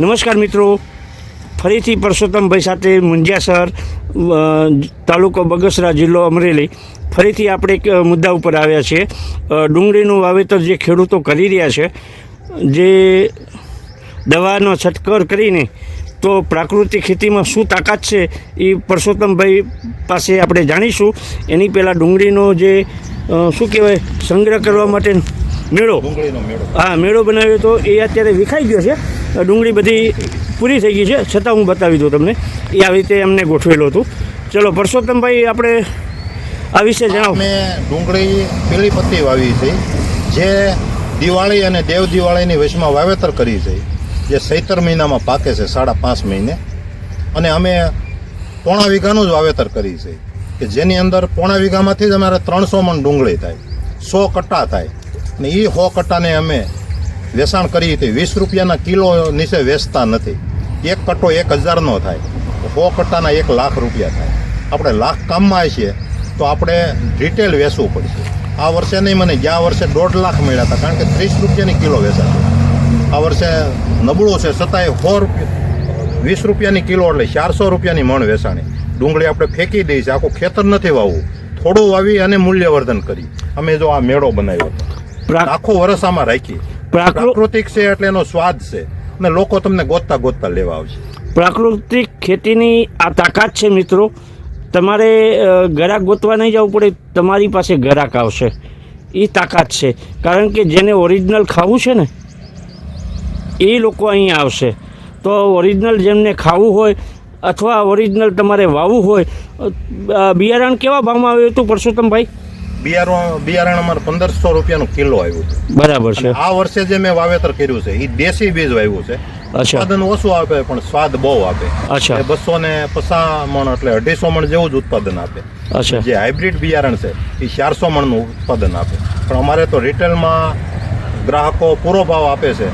નમસ્કાર મિત્રો. ફરીથી પરસોત્તમભાઈ સાથે મુંજિયાસર તાલુકો બગસરા જિલ્લો અમરેલી. ફરીથી આપણે એક મુદ્દા ઉપર આવ્યા છીએ. ડુંગળીનું વાવેતર જે ખેડૂતો કરી રહ્યા છે, જે દવાનો છટકર કરીને તો પ્રાકૃતિક ખેતીમાં શું તાકાત છે એ પરસોત્તમભાઈ પાસે આપણે જાણીશું. એની પહેલાં ડુંગળીનો જે શું કહેવાય, સંગ્રહ કરવા માટે મેળો. ડુંગળીનો મેળો. હા મેળો બનાવ્યો તો એ અત્યારે વિખાઈ ગયો છે. ડુંગળી બધી પૂરી થઈ ગઈ છે. છતાં હું બતાવી દઉં તમને. એ આવી રીતે એમને ગોઠવેલું હતું. ચલો પરસોત્તમભાઈ આપણે આ વિશે જણાવો. મેં ડુંગળી પીળી પત્તી વાવી છે જે દિવાળી અને દેવ દિવાળીની વચમાં વાવેતર કરી છે જે સૈતર મહિનામાં પાકે છે સાડા પાંચ મહિને. અને અમે પોણા વીઘાનું જ વાવેતર કરી છે કે જેની અંદર પોણા વીઘામાંથી જ અમારે ત્રણસો મણ ડુંગળી થાય સો કટ્ટા થાય. અને એ સો કટ્ટાને અમે વેચાણ કરી હતી. વીસ રૂપિયાના કિલો નીચે વેચતા નથી. એક કટ્ટો એક હજારનો થાય. સો કટ્ટાના એક લાખ રૂપિયા થાય. આપણે લાખ કામમાં છીએ, તો આપણે રિટેલ વેચવું પડશે. આ વર્ષે નહીં, મને ગયા વર્ષે દોઢ લાખ મળ્યા હતા, કારણ કે ત્રીસ રૂપિયાની કિલો વેચાતી આ વર્ષે નબળું છે, છતાંય સો રૂપિયા. વીસ રૂપિયાની કિલો એટલે ચારસો રૂપિયાની મણ વેચાણી. ડુંગળી આપણે ફેંકી દઈ છે આખું ખેતર નથી વાવવું. થોડું વાવી અને મૂલ્યવર્ધન કરી. અમે જો આ મેળો બનાવ્યો હતો. આખો વરસ આમાં રાખીએ પ્રાકૃ- પ્રાકૃતિક છે એટલે એનો સ્વાદ છે. અને લોકો તમને ગોતતા ગોતતા લેવા આવશે. પ્રાકૃતિક ખેતીની આ તાકાત છે મિત્રો. તમારે ગરાક ગોતવા નહીં જવું પડે. તમારી પાસે ગરાક આવશે. એ તાકાત છે. કારણ કે જેને ઓરિજિનલ ખાવું છે ને એ લોકો અહીં આવશે. તો ઓરિજિનલ જેમને ખાવું હોય અથવા ઓરિજિનલ તમારે વાવવું હોય બિયારણ કેવા ભાવમાં આવ્યું હતું પરસોત્તમભાઈ? બિયારણ બિયારણ અમારે પંદરસો રૂપિયાનું કિલો આવ્યું છે. બરાબર છે. આ વર્ષે જે મેં વાવેતર કર્યું છે એ દેશી બીજ વાવ્યું છે. ઉત્પાદન ઓછું આપે પણ સ્વાદ બહુ આપે. અચ્છા. બસો ને પચાસ મણ એટલે અઢીસો મણ જેવું જ ઉત્પાદન આપે. અચ્છા. જે હાઇબ્રિડ બિયારણ છે એ ચારસો મણનું ઉત્પાદન આપે. પણ અમારે તો રિટેલમાં ગ્રાહકો પૂરો ભાવ આપે છે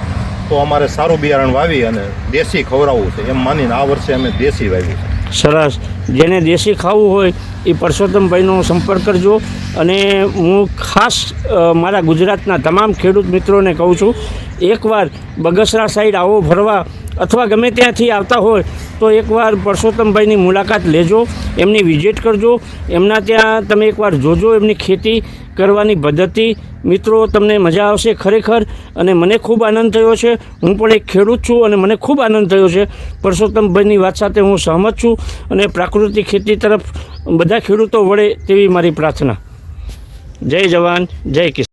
તો અમારે સારું બિયારણ વાવી અને દેશી ખવડાવવું છે. એમ માનીને આ વર્ષે અમે દેશી વાવ્યું છે. સરસ. જેને દેશી ખાવું હોય એ પરસોત્તમભાઈનો સંપર્ક કરજો. અને હું ખાસ મારા ગુજરાતના તમામ ખેડૂત મિત્રોને કહું છું, એકવાર બગસરા સાઈડ આવો ફરવા અથવા ગમે ત્યાંથી આવતા હોય, તો એકવાર પરસોત્તમભાઈની મુલાકાત લેજો, એમની વિઝિટ કરજો, એમના ત્યાં તમે એકવાર જોજો એમની ખેતી કરવાની પદ્ધતિ. મિત્રો, તમને મજા આવશે ખરેખર અને મને ખૂબ આનંદ થયો છે. હું પણ એક ખેડૂત છું અને મને ખૂબ આનંદ થયો છે. પરસોત્તમભાઈની વાત સાથે હું સહમત છું અને પ્રાકૃતિક ખેતી તરફ બધા ખેડૂતો વળે તેવી મારી પ્રાર્થના. જય જવાન જય કિસાન